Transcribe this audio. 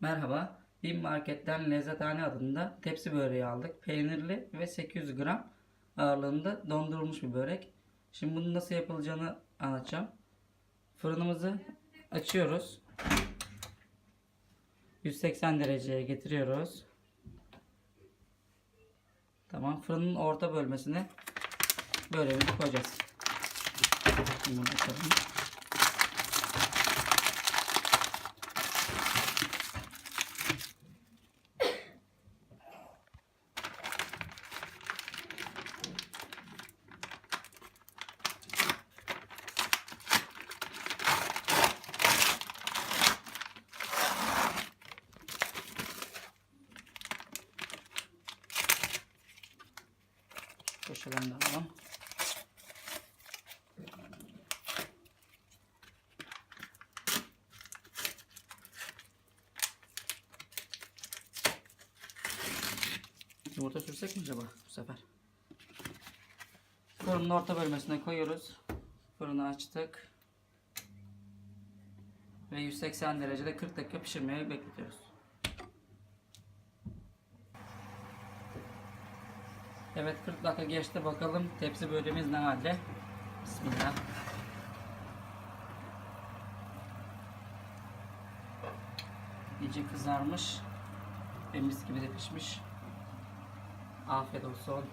Merhaba. Bin Market'ten Lezzethane adında tepsi böreği aldık. Peynirli ve 800 gram ağırlığında dondurulmuş bir börek. Şimdi bunun nasıl yapılacağını anlatacağım. Fırınımızı açıyoruz. 180 dereceye getiriyoruz. Tamam. Fırının orta bölmesine böreğimizi koyacağız. Şimdi açalım. Köşeden de alalım. Yumurta sürsek mi acaba bu sefer? Fırının orta bölmesine koyuyoruz. Fırını açtık. Ve 180 derecede 40 dakika pişirmeye bekletiyoruz. Evet 40 dakika geçti bakalım tepsi böreğimiz ne halde. Bismillah. İyice kızarmış ve mis gibi de pişmiş. Afiyet olsun.